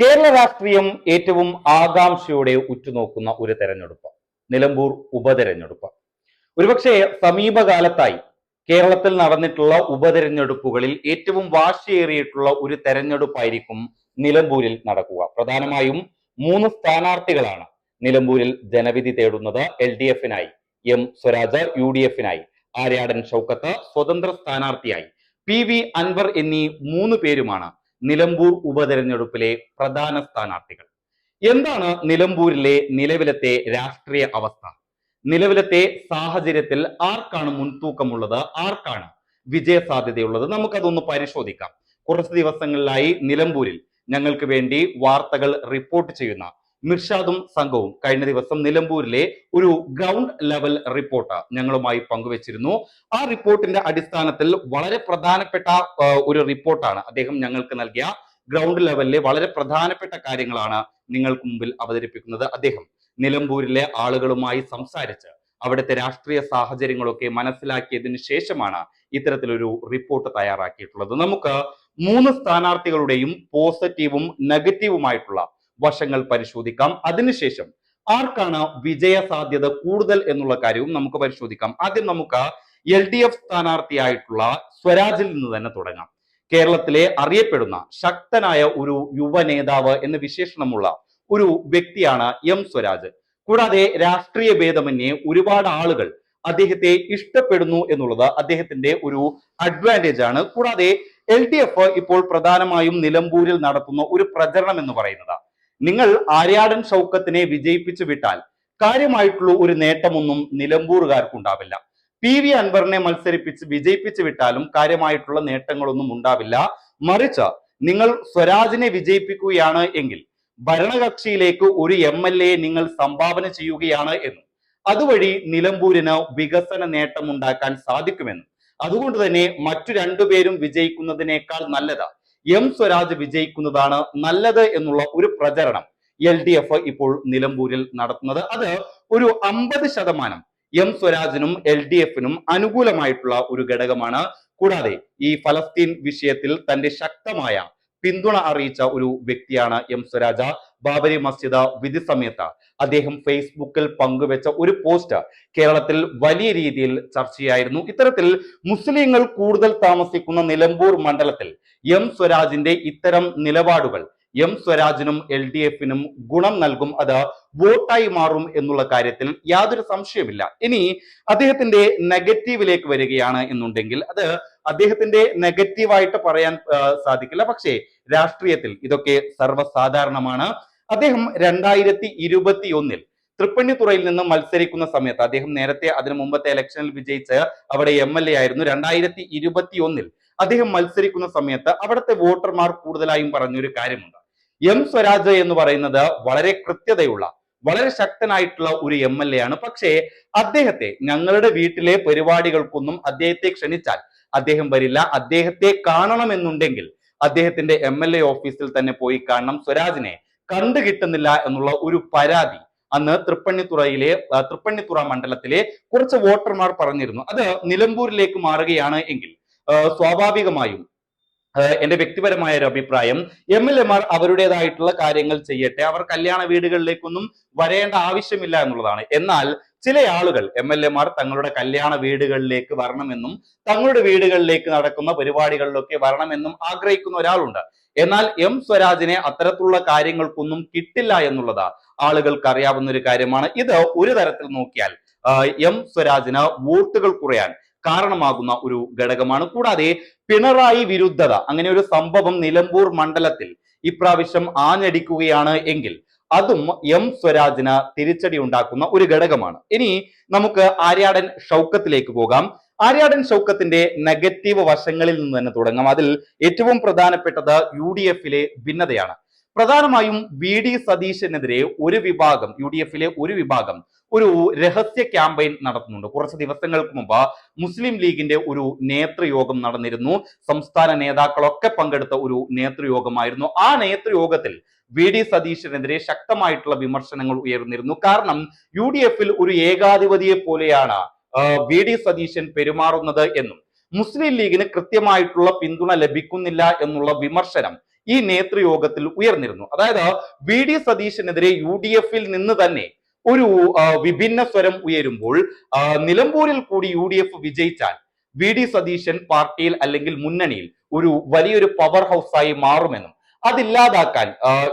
കേരള രാഷ്ട്രീയം ഏറ്റവും ആകാംക്ഷയോടെ ഉറ്റുനോക്കുന്ന ഒരു തെരഞ്ഞെടുപ്പ് നിലമ്പൂർ ഉപതെരഞ്ഞെടുപ്പ്. ഒരുപക്ഷെ സമീപകാലത്തായി കേരളത്തിൽ നടന്നിട്ടുള്ള ഉപതെരഞ്ഞെടുപ്പുകളിൽ ഏറ്റവും വാശിയേറിയിട്ടുള്ള ഒരു തെരഞ്ഞെടുപ്പായിരിക്കും നിലമ്പൂരിൽ നടക്കുക. പ്രധാനമായും മൂന്ന് സ്ഥാനാർത്ഥികളാണ് നിലമ്പൂരിൽ ജനവിധി തേടുന്നത്. എൽ ഡി എഫിനായി എം സ്വരാജ് യു ഡി എഫിനായി ആര്യാടൻ ഷൗക്കത്ത് സ്വതന്ത്ര സ്ഥാനാർത്ഥിയായി. പി വി അൻവർ എന്നീ മൂന്ന് പേരുമാണ് നിലമ്പൂർ ഉപതെരഞ്ഞെടുപ്പിലെ പ്രധാന സ്ഥാനാർത്ഥികൾ. എന്താണ് നിലമ്പൂരിലെ നിലവിലത്തെ രാഷ്ട്രീയ അവസ്ഥ? നിലവിലത്തെ സാഹചര്യത്തിൽ ആർക്കാണ് മുൻതൂക്കമുള്ളത്? ആർക്കാണ് വിജയ സാധ്യതയുള്ളത് നമുക്കതൊന്ന് പരിശോധിക്കാം. കുറച്ച് ദിവസങ്ങളിലായി നിലമ്പൂരിൽ ഞങ്ങൾക്ക് വേണ്ടി വാർത്തകൾ റിപ്പോർട്ട് ചെയ്യുന്ന മിർഷാദും സംഘവും കഴിഞ്ഞ ദിവസം നിലമ്പൂരിലെ ഒരു ഗ്രൗണ്ട് ലെവൽ റിപ്പോർട്ട് ഞങ്ങളുമായി പങ്കുവച്ചിരുന്നു. ആ റിപ്പോർട്ടിന്റെ അടിസ്ഥാനത്തിൽ വളരെ പ്രധാനപ്പെട്ട ഒരു റിപ്പോർട്ടാണ് അദ്ദേഹം ഞങ്ങൾക്ക് നൽകിയ. ഗ്രൗണ്ട് ലെവലിലെ വളരെ പ്രധാനപ്പെട്ട കാര്യങ്ങളാണ് നിങ്ങൾക്ക് മുമ്പിൽ അവതരിപ്പിക്കുന്നത്. അദ്ദേഹം നിലമ്പൂരിലെ ആളുകളുമായി സംസാരിച്ച് അവിടുത്തെ രാഷ്ട്രീയ സാഹചര്യങ്ങളൊക്കെ മനസ്സിലാക്കിയതിനു ശേഷമാണ് ഇത്തരത്തിലൊരു റിപ്പോർട്ട് തയ്യാറാക്കിയിട്ടുള്ളത്. നമുക്ക് മൂന്ന് സ്ഥാനാർത്ഥികളുടെയും പോസിറ്റീവും നെഗറ്റീവുമായിട്ടുള്ള വശങ്ങൾ പരിശോധിക്കാം. അതിനുശേഷം ആർക്കാണ് വിജയ സാധ്യത കൂടുതൽ എന്നുള്ള കാര്യവും നമുക്ക് പരിശോധിക്കാം. ആദ്യം നമുക്ക് എൽ ഡി എഫ് സ്ഥാനാർത്ഥിയായിട്ടുള്ള സ്വരാജിൽ നിന്ന് തന്നെ തുടങ്ങാം. കേരളത്തിലെ അറിയപ്പെടുന്ന ശക്തനായ ഒരു യുവ നേതാവ് എന്ന വിശേഷണമുള്ള ഒരു വ്യക്തിയാണ് എം സ്വരാജ്. കൂടാതെ രാഷ്ട്രീയ ഭേദമന്യേ ഒരുപാട് ആളുകൾ അദ്ദേഹത്തെ ഇഷ്ടപ്പെടുന്നു എന്നുള്ളത് അദ്ദേഹത്തിന്റെ ഒരു അഡ്വാന്റേജ് ആണ്. കൂടാതെ എൽ ഡി എഫ് ഇപ്പോൾ പ്രധാനമായും നിലമ്പൂരിൽ നടത്തുന്ന ഒരു പ്രചരണം എന്ന് പറയുന്നത്. നിങ്ങൾ ആര്യാടൻ ഷൗക്കത്തിനെ വിജയിപ്പിച്ചു വിട്ടാൽ കാര്യമായിട്ടുള്ള ഒരു നേട്ടമൊന്നും നിലമ്പൂറുകാർക്ക് ഉണ്ടാവില്ല പി വി അൻവറിനെ മത്സരിപ്പിച്ച് വിജയിപ്പിച്ചു വിട്ടാലും കാര്യമായിട്ടുള്ള നേട്ടങ്ങളൊന്നും ഉണ്ടാവില്ല. മറിച്ച് നിങ്ങൾ സ്വരാജിനെ വിജയിപ്പിക്കുകയാണ് എങ്കിൽ ഭരണകക്ഷിയിലേക്ക് ഒരു എം എൽ എ നിങ്ങൾ സംഭാവന ചെയ്യുകയാണ് എന്നും അതുവഴി നിലമ്പൂരിന് വികസന നേട്ടം ഉണ്ടാക്കാൻ സാധിക്കുമെന്നും അതുകൊണ്ട് തന്നെ മറ്റു രണ്ടുപേരും വിജയിക്കുന്നതിനേക്കാൾ നല്ലത് എം സ്വരാജ് വിജയിക്കുന്നതാണ് നല്ലത് എന്നുള്ള ഒരു പ്രചരണം എൽ ഡി എഫ് ഇപ്പോൾ നിലമ്പൂരിൽ നടത്തുന്നത്. അത് ഒരു അമ്പത് ശതമാനം എം സ്വരാജിനും എൽ ഡി എഫിനും അനുകൂലമായിട്ടുള്ള ഒരു ഘടകമാണ്. കൂടാതെ ഈ ഫലസ്തീൻ വിഷയത്തിൽ തന്റെ ശക്തമായ പിന്തുണ അറിയിച്ച ഒരു വ്യക്തിയാണ് എം സ്വരാജ. ബാബരി മസ്ജിദ് വിധി സമയത്ത് അദ്ദേഹം ഫേസ്ബുക്കിൽ പങ്കുവെച്ച ഒരു പോസ്റ്റ് കേരളത്തിൽ വലിയ രീതിയിൽ ചർച്ചയായിരുന്നു. ഇത്തരത്തിൽ മുസ്ലിങ്ങൾ കൂടുതൽ താമസിക്കുന്ന നിലമ്പൂർ മണ്ഡലത്തിൽ എം സ്വരാജിന്റെ ഇത്തരം നിലപാടുകൾ എം സ്വരാജിനും എൽ ഡി എഫിനും ഗുണം നൽകും അത് വോട്ടായി മാറും എന്നുള്ള കാര്യത്തിൽ യാതൊരു സംശയമില്ല ഇനി അദ്ദേഹത്തിന്റെ നെഗറ്റീവിലേക്ക് വരികയാണ് എന്നുണ്ടെങ്കിൽ അത് അദ്ദേഹത്തിന്റെ നെഗറ്റീവായിട്ട് പറയാൻ സാധിക്കില്ല. പക്ഷേ രാഷ്ട്രീയത്തിൽ ഇതൊക്കെ സർവസാധാരണമാണ്. അദ്ദേഹം രണ്ടായിരത്തി ഇരുപത്തി ഒന്നിൽ തൃപ്പണിത്തുറയിൽ നിന്ന് മത്സരിക്കുന്ന സമയത്ത് അദ്ദേഹം നേരത്തെ അതിനു മുമ്പത്തെ ഇലക്ഷനിൽ വിജയിച്ച് അവിടെ എം എൽ എ ആയിരുന്നു. രണ്ടായിരത്തി ഇരുപത്തി ഒന്നിൽ അദ്ദേഹം മത്സരിക്കുന്ന സമയത്ത് അവിടുത്തെ വോട്ടർമാർ കൂടുതലായും പറഞ്ഞൊരു കാര്യമുണ്ട്. എം സ്വരാജ് എന്ന് പറയുന്നത് വളരെ കൃത്യതയുള്ള വളരെ ശക്തനായിട്ടുള്ള ഒരു എം എൽ എ ആണ്. പക്ഷേ അദ്ദേഹത്തെ ഞങ്ങളുടെ വീട്ടിലെ പരിപാടികൾക്കൊന്നും അദ്ദേഹത്തെ ക്ഷണിച്ചാൽ അദ്ദേഹം വരില്ല. അദ്ദേഹത്തെ കാണണമെന്നുണ്ടെങ്കിൽ അദ്ദേഹത്തിന്റെ എം എൽ എ ഓഫീസിൽ തന്നെ പോയി കാണണം. സ്വരാജിനെ കണ്ടു കിട്ടുന്നില്ല എന്നുള്ള ഒരു പരാതി അന്ന് തൃപ്പണ്ണിത്തുറയിലെ തൃപ്പണ്ണിത്തുറ മണ്ഡലത്തിലെ കുറച്ച് വോട്ടർമാർ പറഞ്ഞിരുന്നു. അത് നിലമ്പൂരിലേക്ക് മാറുകയാണ് എങ്കിൽ സ്വാഭാവികമായും എന്റെ വ്യക്തിപരമായ ഒരു അഭിപ്രായം എം എൽ എമാർ അവരുടേതായിട്ടുള്ള കാര്യങ്ങൾ ചെയ്യട്ടെ. അവർ കല്യാണ വീടുകളിലേക്കൊന്നും വരേണ്ട ആവശ്യമില്ല എന്നുള്ളതാണ്. എന്നാൽ ചില ആളുകൾ എം എൽ എമാർ തങ്ങളുടെ കല്യാണ വീടുകളിലേക്ക് വരണമെന്നും തങ്ങളുടെ വീടുകളിലേക്ക് നടക്കുന്ന പരിപാടികളിലൊക്കെ വരണമെന്നും ആഗ്രഹിക്കുന്ന ഒരാളുണ്ട്. എന്നാൽ എം സ്വരാജിനെ അത്തരത്തിലുള്ള കാര്യങ്ങൾക്കൊന്നും കിട്ടില്ല എന്നുള്ളത് ആളുകൾക്ക് അറിയാവുന്ന ഒരു കാര്യമാണ്. ഇത് ഒരു തരത്തിൽ നോക്കിയാൽ എം സ്വരാജിന് വോട്ടുകൾ കുറയാൻ കാരണമാകുന്ന ഒരു ഘടകമാണ്. കൂടാതെ പിണറായി വിരുദ്ധത അങ്ങനെ ഒരു സംഭവം നിലമ്പൂർ മണ്ഡലത്തിൽ ഇപ്രാവശ്യം ആഞ്ഞടിക്കുകയാണ് എങ്കിൽ അതും എം സ്വരാജിന് തിരിച്ചടി ഉണ്ടാക്കുന്ന ഒരു ഘടകമാണ്. ഇനി നമുക്ക് ആര്യാടൻ ഷൗക്കത്തിലേക്ക് പോകാം. ആര്യാടൻ ഷൗക്കത്തിന്റെ നെഗറ്റീവ് വശങ്ങളിൽ നിന്ന് തന്നെ തുടങ്ങാം. അതിൽ ഏറ്റവും പ്രധാനപ്പെട്ടത് യു ഡി എഫിലെ ഭിന്നതയാണ്. പ്രധാനമായും വി ഡി സതീശനെതിരെ ഒരു വിഭാഗം യു ഡി എഫിലെ ഒരു വിഭാഗം ഒരു രഹസ്യ ക്യാമ്പയിൻ നടത്തുന്നുണ്ട്. കുറച്ച് ദിവസങ്ങൾക്ക് മുമ്പ് മുസ്ലിം ലീഗിന്റെ ഒരു നേതൃയോഗം നടന്നിരുന്നു. സംസ്ഥാന നേതാക്കളൊക്കെ പങ്കെടുത്ത ഒരു നേതൃയോഗമായിരുന്നു. ആ നേതൃയോഗത്തിൽ വി ഡി സതീശനെതിരെ ശക്തമായിട്ടുള്ള വിമർശനങ്ങൾ ഉയർന്നിരുന്നു. കാരണം യു ഡി എഫിൽ ഒരു ഏകാധിപതിയെ പോലെയാണ് വി ഡി സതീശൻ പെരുമാറുന്നത് എന്നും മുസ്ലിം ലീഗിന് കൃത്യമായിട്ടുള്ള പിന്തുണ ലഭിക്കുന്നില്ല എന്നുള്ള വിമർശനം ഈ നേതൃയോഗത്തിൽ ഉയർന്നിരുന്നു. അതായത് വി ഡി സതീശനെതിരെ യു ഡി എഫിൽ നിന്ന് തന്നെ ഒരു വിഭിന്ന സ്വരം ഉയരുമ്പോൾ നിലമ്പൂരിൽ കൂടി യു ഡി എഫ് വിജയിച്ചാൽ വി ഡി സതീശൻ പാർട്ടിയിൽ അല്ലെങ്കിൽ മുന്നണിയിൽ ഒരു വലിയൊരു പവർ ഹൗസായി മാറുമെന്നും അതില്ലാതാക്കാൻ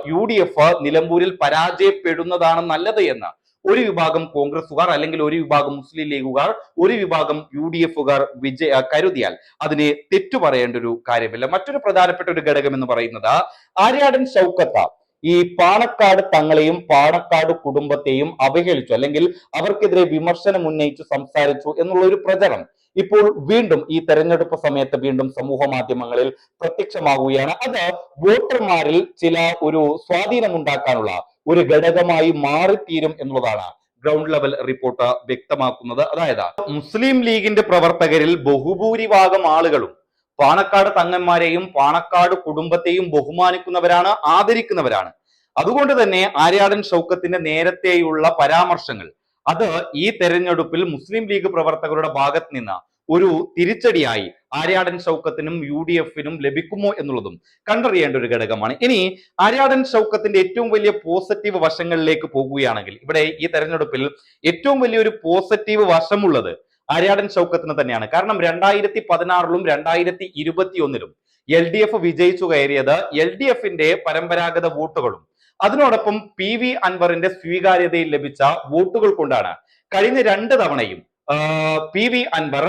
യു ഡി എഫ് നിലമ്പൂരിൽ പരാജയപ്പെടുന്നതാണ് നല്ലത് എന്ന് ഒരു വിഭാഗം കോൺഗ്രസുകാർ അല്ലെങ്കിൽ ഒരു വിഭാഗം മുസ്ലിം ലീഗുകാർ ഒരു വിഭാഗം യു ഡി എഫുകാർ വിജയ കരുതിയാൽ അതിനെ തെറ്റു പറയേണ്ട ഒരു കാര്യമില്ല. മറ്റൊരു പ്രധാനപ്പെട്ട ഒരു ഘടകം എന്ന് പറയുന്നത് ആര്യാടൻ ഷൗക്കത്ത ഈ പാണക്കാട് തങ്ങളെയും പാണക്കാട് കുടുംബത്തെയും അവഹേളിച്ചു അല്ലെങ്കിൽ അവർക്കെതിരെ വിമർശനം ഉന്നയിച്ചു സംസാരിച്ചു എന്നുള്ള ഒരു പ്രചരണം ഇപ്പോൾ വീണ്ടും ഈ തെരഞ്ഞെടുപ്പ് സമയത്ത് വീണ്ടും സമൂഹ മാധ്യമങ്ങളിൽ പ്രത്യക്ഷമാകുകയാണ്. അത് വോട്ടർമാരിൽ ചില ഒരു സ്വാധീനം ഉണ്ടാക്കാനുള്ള ഒരു ഘടകമായി മാറിത്തീരും എന്നുള്ളതാണ് ഗ്രൗണ്ട് ലെവൽ റിപ്പോർട്ട് വ്യക്തമാക്കുന്നത്. അതായത് മുസ്ലിം ലീഗിന്റെ പ്രവർത്തകരിൽ ബഹുഭൂരിഭാഗം ആളുകളും പാണക്കാട് തങ്ങന്മാരെയും പാണക്കാട് കുടുംബത്തെയും ബഹുമാനിക്കുന്നവരാണ് ആദരിക്കുന്നവരാണ്. അതുകൊണ്ട് തന്നെ ആര്യാടൻ ഷൗക്കത്തിന്റെ നേരത്തെയുള്ള പരാമർശങ്ങൾ അത് ഈ തെരഞ്ഞെടുപ്പിൽ മുസ്ലിം ലീഗ് പ്രവർത്തകരുടെ ഭാഗത്ത് നിന്ന് ഒരു തിരിച്ചടിയായി ആര്യാടൻ ഷൗക്കത്തിനും യു ഡി എഫിനും ലഭിക്കുമോ എന്നുള്ളതും കണ്ടറിയേണ്ട ഒരു ഘടകമാണ്. ഇനി ആര്യാടൻ ഷൗക്കത്തിന്റെ ഏറ്റവും വലിയ പോസിറ്റീവ് വശങ്ങളിലേക്ക് പോകുകയാണെങ്കിൽ ഇവിടെ ഈ തെരഞ്ഞെടുപ്പിൽ ഏറ്റവും വലിയൊരു പോസിറ്റീവ് വശമുള്ളത് ആര്യാടൻ ഷൗക്കത്തിന് തന്നെയാണ്. കാരണം രണ്ടായിരത്തി പതിനാറിലും രണ്ടായിരത്തി ഇരുപത്തി ഒന്നിലും എൽ ഡി എഫ് വിജയിച്ചു കയറിയത് എൽ ഡി എഫിന്റെ പരമ്പരാഗത വോട്ടുകളും അതിനോടൊപ്പം പി വി അൻവറിന്റെ സ്വീകാര്യതയിൽ ലഭിച്ച വോട്ടുകൾ കൊണ്ടാണ് കഴിഞ്ഞ രണ്ട് തവണയും പി വി അൻവർ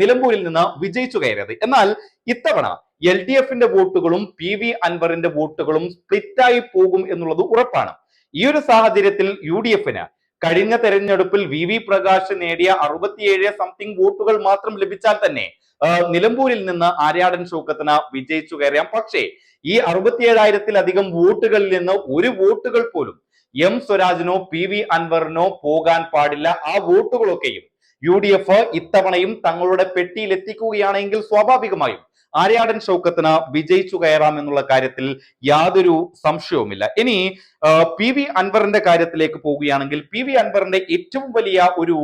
നിലമ്പൂരിൽ നിന്ന് വിജയിച്ചു കയറിയത്. എന്നാൽ ഇത്തവണ എൽ ഡി എഫിന്റെ വോട്ടുകളും പി വി അൻവറിന്റെ വോട്ടുകളും സ്പ്ലിറ്റായി പോകും എന്നുള്ളത് ഉറപ്പാണ്. ഈ ഒരു സാഹചര്യത്തിൽ യു ഡി എഫിന് കഴിഞ്ഞ തെരഞ്ഞെടുപ്പിൽ വി വി പ്രകാശ് നേടിയ അറുപത്തിയേഴ് സംതിങ് വോട്ടുകൾ മാത്രം ലഭിച്ചാൽ തന്നെ നിലമ്പൂരിൽ നിന്ന് ആര്യാടൻ ഷൗക്കത്തിന് വിജയിച്ചു കയറിയാം. പക്ഷേ ഈ അറുപത്തിയേഴായിരത്തിലധികം വോട്ടുകളിൽ നിന്ന് ഒരു വോട്ടുകൾ പോലും എം സ്വരാജിനോ പി വി അൻവറിനോ പോകാൻ പാടില്ല. ആ വോട്ടുകളൊക്കെയും യു ഡി എഫ് ഇത്തവണയും തങ്ങളുടെ പെട്ടിയിൽ എത്തിക്കുകയാണെങ്കിൽ സ്വാഭാവികമായും ആര്യാടൻ ഷൗക്കത്തിന് വിജയിച്ചു കയറാം എന്നുള്ള കാര്യത്തിൽ യാതൊരു സംശയവുമില്ല. ഇനി പി വി അൻവറിന്റെ കാര്യത്തിലേക്ക് പോവുകയാണെങ്കിൽ പി വി അൻവറിന്റെ ഏറ്റവും വലിയ ഒരു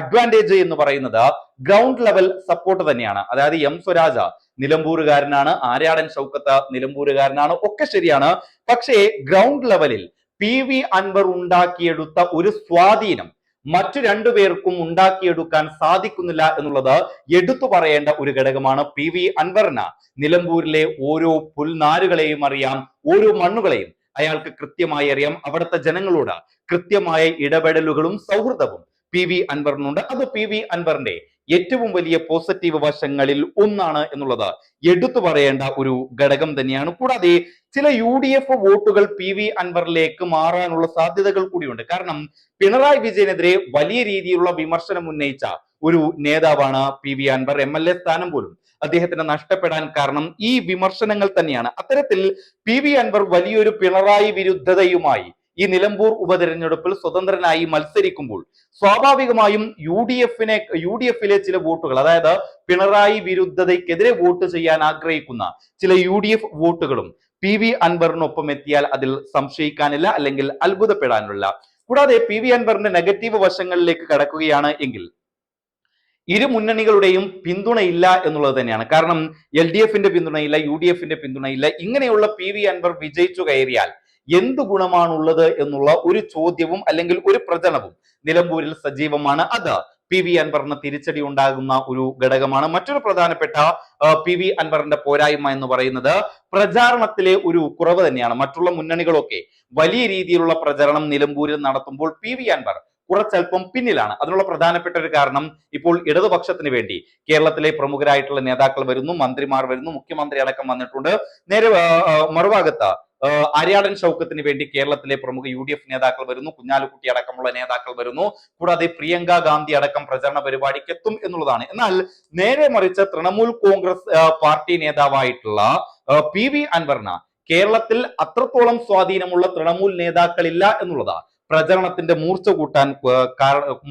അഡ്വാന്റേജ് എന്ന് പറയുന്നത് ഗ്രൗണ്ട് ലെവൽ സപ്പോർട്ട് തന്നെയാണ്. അതായത് എം സ്വരാജ നിലമ്പൂരുകാരനാണ് ആര്യാടൻ ഷൗക്കത്ത് നിലമ്പൂരുകാരനാണ് ഒക്കെ ശരിയാണ്. പക്ഷേ ഗ്രൗണ്ട് ലെവലിൽ പി വി അൻവർ ഉണ്ടാക്കിയെടുത്ത ഒരു സ്വാധീനം മറ്റു രണ്ടു പേർക്കും ഉണ്ടാക്കിയെടുക്കാൻ സാധിക്കുന്നില്ല എന്നുള്ളത് എടുത്തു പറയേണ്ട ഒരു ഘടകമാണ് പി വി അൻവറിന്. നിലമ്പൂരിലെ ഓരോ പുൽനാരുകളെയും അറിയാം ഓരോ മണ്ണുകളെയും അയാൾക്ക് കൃത്യമായി അറിയാം. അവിടുത്തെ ജനങ്ങളോട് കൃത്യമായ ഇടപെടലുകളും സൗഹൃദവും പി വി അൻവറിനുണ്ട്. അത് പി വി അൻവറിന്റെ ഏറ്റവും വലിയ പോസിറ്റീവ് വശങ്ങളിൽ ഒന്നാണ് എന്നുള്ളത്. എടുത്തു പറയേണ്ട ഒരു ഘടകം തന്നെയാണ്. കൂടാതെ ചില യു ഡി എഫ് വോട്ടുകൾ പി വി അൻവറിലേക്ക് മാറാനുള്ള സാധ്യതകൾ കൂടിയുണ്ട്. കാരണം പിണറായി വിജയനെതിരെ വലിയ രീതിയിലുള്ള വിമർശനം ഉന്നയിച്ച ഒരു നേതാവാണ് P V Anvar M L A സ്ഥാനം പോലും. അദ്ദേഹത്തിന് നഷ്ടപ്പെടാൻ കാരണം ഈ വിമർശനങ്ങൾ തന്നെയാണ്. അത്തരത്തിൽ പി വി അൻവർ വലിയൊരു പിണറായി വിരുദ്ധതയുമായി ഈ നിലമ്പൂർ ഉപതെരഞ്ഞെടുപ്പിൽ സ്വതന്ത്രനായി മത്സരിക്കുമ്പോൾ സ്വാഭാവികമായും യു ഡി എഫിനെ യു ഡി എഫിലെ ചില വോട്ടുകൾ അതായത് പിണറായി വിരുദ്ധതയ്ക്കെതിരെ വോട്ട് ചെയ്യാൻ ആഗ്രഹിക്കുന്ന ചില യു ഡി എഫ് വോട്ടുകളും പി വി അൻവറിനൊപ്പം എത്തിയാൽ അതിൽ സംശയിക്കാനില്ല അല്ലെങ്കിൽ അത്ഭുതപ്പെടാനുള്ള കൂടാതെ പി വി അൻവറിന്റെ നെഗറ്റീവ് വശങ്ങളിലേക്ക് കടക്കുകയാണ് എങ്കിൽ ഇരു മുന്നണികളുടെയും പിന്തുണയില്ല എന്നുള്ളത് തന്നെയാണ്. കാരണം എൽ ഡി എഫിന്റെ പിന്തുണയില്ല യു ഡി എഫിന്റെ പിന്തുണയില്ല. ഇങ്ങനെയുള്ള പി വി അൻവർ വിജയിച്ചു കയറിയാൽ എന്ത് ഗുണമാണുള്ളത് എന്നുള്ള ഒരു ചോദ്യവും അല്ലെങ്കിൽ ഒരു പ്രചരണവും നിലമ്പൂരിൽ സജീവമാണ്. അത് പി വി അൻവറിന് തിരിച്ചടി ഉണ്ടാകുന്ന ഒരു ഘടകമാണ്. മറ്റൊരു പ്രധാനപ്പെട്ട പി വി അൻവറിന്റെ പോരായ്മ എന്ന് പറയുന്നത് പ്രചാരണത്തിലെ ഒരു കുറവ് തന്നെയാണ്. മറ്റുള്ള മുന്നണികളൊക്കെ വലിയ രീതിയിലുള്ള പ്രചരണം നിലമ്പൂരിൽ നടത്തുമ്പോൾ പി വി അൻവർ കുറച്ചൽപ്പം പിന്നിലാണ്. അതിനുള്ള പ്രധാനപ്പെട്ട ഒരു കാരണം ഇപ്പോൾ ഇടതുപക്ഷത്തിന് വേണ്ടി കേരളത്തിലെ പ്രമുഖരായിട്ടുള്ള നേതാക്കൾ വരുന്നു മന്ത്രിമാർ വരുന്നു മുഖ്യമന്ത്രി അടക്കം വന്നിട്ടുണ്ട്. നേരെ മറുഭാഗത്ത് ആര്യാടൻ ഷൗക്കത്തിന് വേണ്ടി കേരളത്തിലെ പ്രമുഖ യു ഡി എഫ് നേതാക്കൾ വരുന്നു. കുഞ്ഞാലിക്കുട്ടി അടക്കമുള്ള നേതാക്കൾ വരുന്നു. കൂടാതെ പ്രിയങ്ക ഗാന്ധി അടക്കം പ്രചരണ പരിപാടിക്ക് എത്തും എന്നുള്ളതാണ്. എന്നാൽ നേരെ മറിച്ച് തൃണമൂൽ കോൺഗ്രസ് പാർട്ടി നേതാവായിട്ടുള്ള പി വി അൻവറിന് കേരളത്തിൽ അത്രത്തോളം സ്വാധീനമുള്ള തൃണമൂൽ നേതാക്കളില്ല എന്നുള്ളതാ പ്രചരണത്തിന്റെ മൂർച്ച കൂട്ടാൻ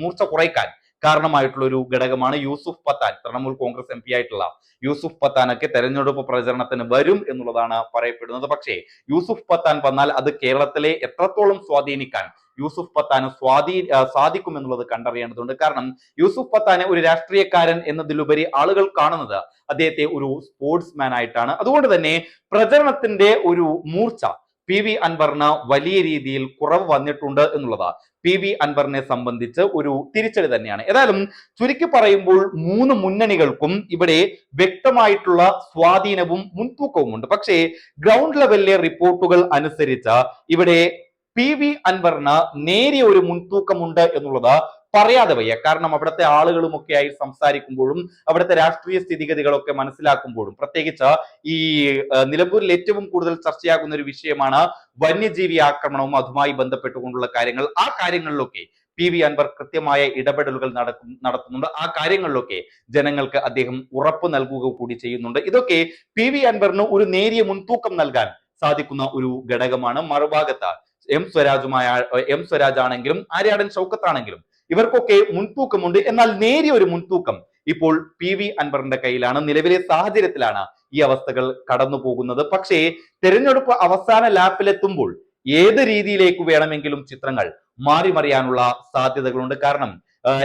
മൂർച്ച കുറയ്ക്കാൻ കാരണമായിട്ടുള്ള ഒരു ഘടകമാണ് യൂസുഫ് പത്താൻ. തൃണമൂൽ കോൺഗ്രസ് എം പി ആയിട്ടുള്ള യൂസുഫ് പത്താനൊക്കെ തെരഞ്ഞെടുപ്പ് പ്രചരണത്തിന് വരും എന്നുള്ളതാണ് പറയപ്പെടുന്നത്. പക്ഷേ യൂസുഫ് പത്താൻ വന്നാൽ അത് കേരളത്തിലെ എത്രത്തോളം സ്വാധീനിക്കാൻ യൂസുഫ് പത്താന് സ്വാധീ സാധിക്കും എന്നുള്ളത് കണ്ടറിയേണ്ടതുണ്ട്. കാരണം യൂസുഫ് പത്താനെ ഒരു രാഷ്ട്രീയക്കാരൻ എന്നതിലുപരി ആളുകൾ കാണുന്നത് അദ്ദേഹത്തെ ഒരു സ്പോർട്സ്മാൻ ആയിട്ടാണ് അതുകൊണ്ട് തന്നെ പ്രചരണത്തിന്റെ ഒരു മൂർച്ച പി വി അൻവറിന് വലിയ രീതിയിൽ കുറവ് വന്നിട്ടുണ്ട് എന്നുള്ളതാ. പി വി അൻവറിനെ സംബന്ധിച്ച് ഒരു തിരിച്ചടി തന്നെയാണ്. ഏതായാലും ചുരുക്കി പറയുമ്പോൾ മൂന്ന് മുന്നണികൾക്കും ഇവിടെ വ്യക്തമായിട്ടുള്ള സ്വാധീനവും മുൻതൂക്കവും ഉണ്ട് പക്ഷേ ഗ്രൗണ്ട് ലെവലിലെ റിപ്പോർട്ടുകൾ അനുസരിച്ച് ഇവിടെ പി വി അൻവറിന് നേരിയ ഒരു മുൻതൂക്കമുണ്ട് എന്നുള്ളത് പറയാതെ വയ്യ. കാരണം അവിടുത്തെ ആളുകളുമൊക്കെ ആയി സംസാരിക്കുമ്പോഴും അവിടുത്തെ രാഷ്ട്രീയ സ്ഥിതിഗതികളൊക്കെ മനസ്സിലാക്കുമ്പോഴും പ്രത്യേകിച്ച് ഈ നിലമ്പൂരിൽ ഏറ്റവും കൂടുതൽ ചർച്ചയാകുന്ന ഒരു വിഷയമാണ് വന്യജീവി ആക്രമണവും അതുമായി ബന്ധപ്പെട്ടുകൊണ്ടുള്ള കാര്യങ്ങൾ. ആ കാര്യങ്ങളിലൊക്കെ പി വി അൻവർ കൃത്യമായ ഇടപെടലുകൾ നടക്കും നടത്തുന്നുണ്ട്. ആ കാര്യങ്ങളിലൊക്കെ ജനങ്ങൾക്ക് അദ്ദേഹം ഉറപ്പ് നൽകുക കൂടി ചെയ്യുന്നുണ്ട്. ഇതൊക്കെ പി വി അൻവറിന് ഒരു നേരിയ മുൻതൂക്കം നൽകാൻ സാധിക്കുന്ന ഒരു ഘടകമാണ് മറുഭാഗത്ത് എം സ്വരാജുമായ എം സ്വരാജ് ആണെങ്കിലും ആര്യാടൻ ഷൗക്കത്താണെങ്കിലും ഇവർക്കൊക്കെ മുൻതൂക്കമുണ്ട്. എന്നാൽ നേരിയ ഒരു മുൻതൂക്കം ഇപ്പോൾ പി വി അൻവറിന്റെ കയ്യിലാണ്. നിലവിലെ സാഹചര്യത്തിലാണ് ഈ അവസ്ഥകൾ കടന്നു പോകുന്നത്. പക്ഷേ തെരഞ്ഞെടുപ്പ് അവസാന ലാപ്പിലെത്തുമ്പോൾ ഏത് രീതിയിലേക്ക് വേണമെങ്കിലും ചിത്രങ്ങൾ മാറി മറിയാനുള്ള സാധ്യതകളുണ്ട്. കാരണം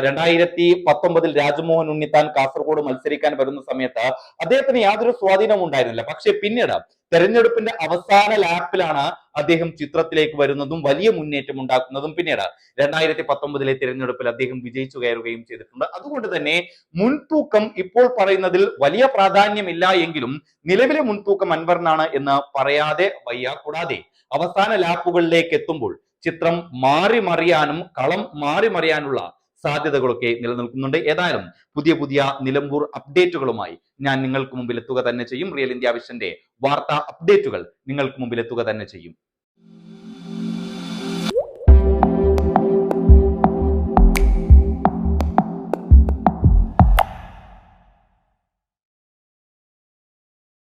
രണ്ടായിരത്തി പത്തൊമ്പതിൽ രാജ്മോഹൻ ഉണ്ണിത്താൻ കാസർഗോഡ് മത്സരിക്കാൻ വരുന്ന സമയത്ത് അദ്ദേഹത്തിന് യാതൊരു സ്വാധീനവും ഉണ്ടായിരുന്നില്ല. പക്ഷെ പിന്നീട് തെരഞ്ഞെടുപ്പിന്റെ അവസാന ലാപ്പിലാണ് അദ്ദേഹം ചിത്രത്തിലേക്ക് വരുന്നതും വലിയ മുന്നേറ്റം ഉണ്ടാക്കുന്നതും പിന്നീട് രണ്ടായിരത്തി പത്തൊമ്പതിലെ തിരഞ്ഞെടുപ്പിൽ അദ്ദേഹം വിജയിച്ചു കയറുകയും ചെയ്തിട്ടുണ്ട്. അതുകൊണ്ട് തന്നെ മുൻതൂക്കം ഇപ്പോൾ പറയുന്നതിൽ വലിയ പ്രാധാന്യമില്ല എങ്കിലും നിലവിലെ മുൻതൂക്കം അൻവറിനാണ് എന്ന് പറയാതെ വയ്യ. കൂടാതെ അവസാന ലാപ്പുകളിലേക്ക് എത്തുമ്പോൾ ചിത്രം മാറി മറിയാനും കളം മാറി മറിയാനുള്ള സാധ്യതകളൊക്കെ നിലനിൽക്കുന്നുണ്ട്. ഏതായാലും പുതിയ പുതിയ നിലമ്പൂർ അപ്ഡേറ്റുകളുമായി ഞാൻ നിങ്ങൾക്ക് മുമ്പിൽ എത്തുക തന്നെ ചെയ്യും. റിയൽ ഇന്ത്യ വിഷന്റെ വാർത്താ അപ്ഡേറ്റുകൾ നിങ്ങൾക്ക് മുമ്പിൽ എത്തുക തന്നെ ചെയ്യും.